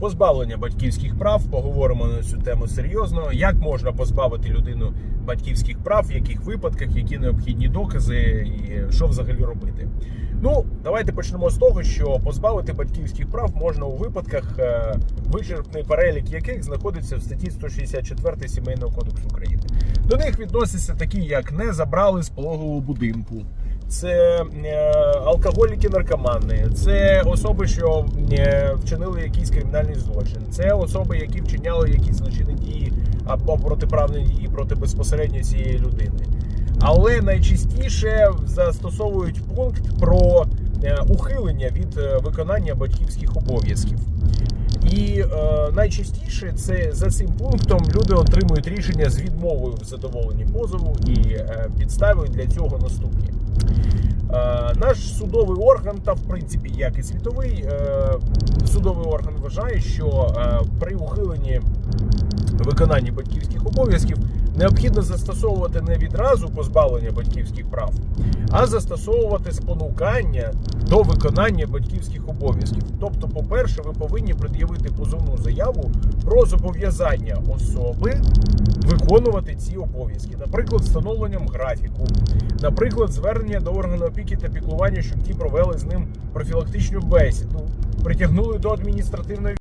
Позбавлення батьківських прав, поговоримо на цю тему серйозно. Як можна позбавити людину батьківських прав, в яких випадках, які необхідні докази, і що взагалі робити? Ну, давайте почнемо з того, що позбавити батьківських прав можна у випадках, е, вичерпний перелік яких знаходиться в статті 164 Сімейного кодексу України. До них відносяться такі, як не забрали з пологового будинку. Це е, алкоголіки, наркомани, це особи, що е, вчинили якийсь кримінальний злочин, це особи, які вчиняли якісь злочинні дії або протиправні дії проти безпосередньо цієї людини. Але найчастіше застосовують пункт про е, ухилення від виконання батьківських обов'язків. І е, найчастіше це за цим пунктом люди отримують рішення з відмовою в задоволенні позову, і е, підстави для цього наступні. Е, Наш судовий орган, та в принципі, як і світовий е, судовий орган вважає, що е, при ухиленні виконанні батьківських обов'язків необхідно застосовувати не відразу позбавлення батьківських прав, а застосовувати спонукання до виконання батьківських обов'язків. Тобто, по-перше, ви повинні пред'явити позовну заяву про зобов'язання особи виконувати ці обов'язки, наприклад, встановленням графіку, наприклад, звернення до органу опіки та піклування, щоб ті провели з ним профілактичну бесіду, притягнули до адміністративної